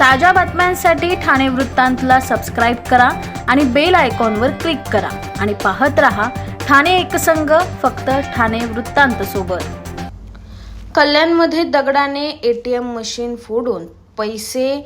ताज्या बातम्यांसाठी ठाणे वृत्तांतला सबस्क्राईब करा आणि बेल आयकॉनवर क्लिक करा. आणि पाहत रहा ठाणे एकसंघ फक्त ठाणे वृत्तांत सोबत. कल्याणमध्ये दगडाने एटीएम मशीन फोडून पैसे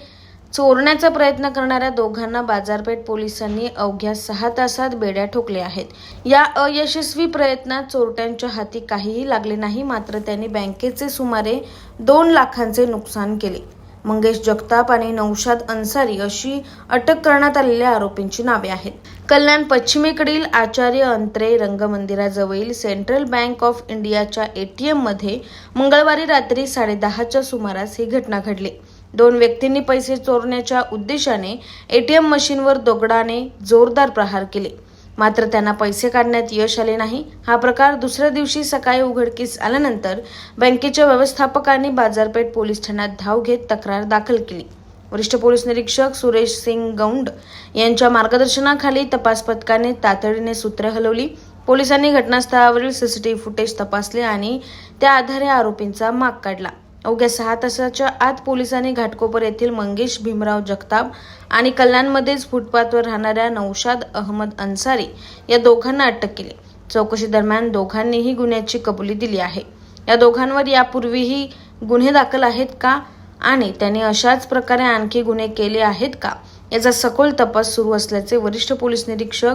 चोरण्याचा प्रयत्न करणाऱ्या दोघांना बाजारपेठ पोलिसांनी अवघ्या सहा तासात बेड्या ठोकल्या आहेत. या अयशस्वी प्रयत्नात चोरट्यांच्या हाती काहीही लागले नाही मात्र त्यांनी बँकेचे सुमारे दोन लाखांचे नुकसान केले. मंगेश जगताप आणि नौशाद अन्सारी अशी अटक करण्यात आलेल्या आरोपींची नावे आहेत. कल्याण पश्चिमेकडील आचार्य अंत्रे रंगमंदिराजवळील सेंट्रल बँक ऑफ इंडियाच्या एटीएममध्ये मंगळवारी रात्री साडेदहाच्या सुमारास ही घटना घडली. दोन व्यक्तींनी पैसे चोरण्याच्या उद्देशाने एटीएम मशीनवर दगडाने जोरदार प्रहार केले. मात्र त्यांना पैसे काढण्यात यश आले नाही. हा प्रकार दुसऱ्या दिवशी सकाळी उघडकीस आल्यानंतर बँकेच्या व्यवस्थापकांनी बाजारपेठ पोलीस ठाण्यात धाव घेत तक्रार दाखल केली. वरिष्ठ पोलीस निरीक्षक सुरेश सिंग गौंड यांच्या मार्गदर्शनाखाली तपास पथकाने तातडीने सूत्रे हलवली. पोलिसांनी घटनास्थळावरील सीसीटीव्ही फुटेज तपासले आणि त्या आधारे आरोपींचा माग काढला. अवघ्या सहा तासाच्या आत पोलिसांनी घाटकोपर येथील मंगेश भीमराव जगताप आणि कल्याणमध्येच फुटपाथवर राहणाऱ्या नौशाद अहमद अन्सारी या दोघांना अटक केली. चौकशी दरम्यान दोघांनीही गुन्ह्याची कबुली दिली आहे. या दोघांवर यापूर्वीही गुन्हे दाखल आहेत का? आणि त्यांनी अशाच प्रकारे आणखी गुन्हे केले आहेत का? याचा सखोल तपास सुरू असल्याचे वरिष्ठ पोलीस निरीक्षक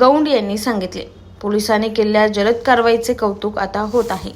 गौंड यांनी सांगितले. पोलिसांनी केलेल्या जलद कारवाईचे कौतुक आता होत आहे.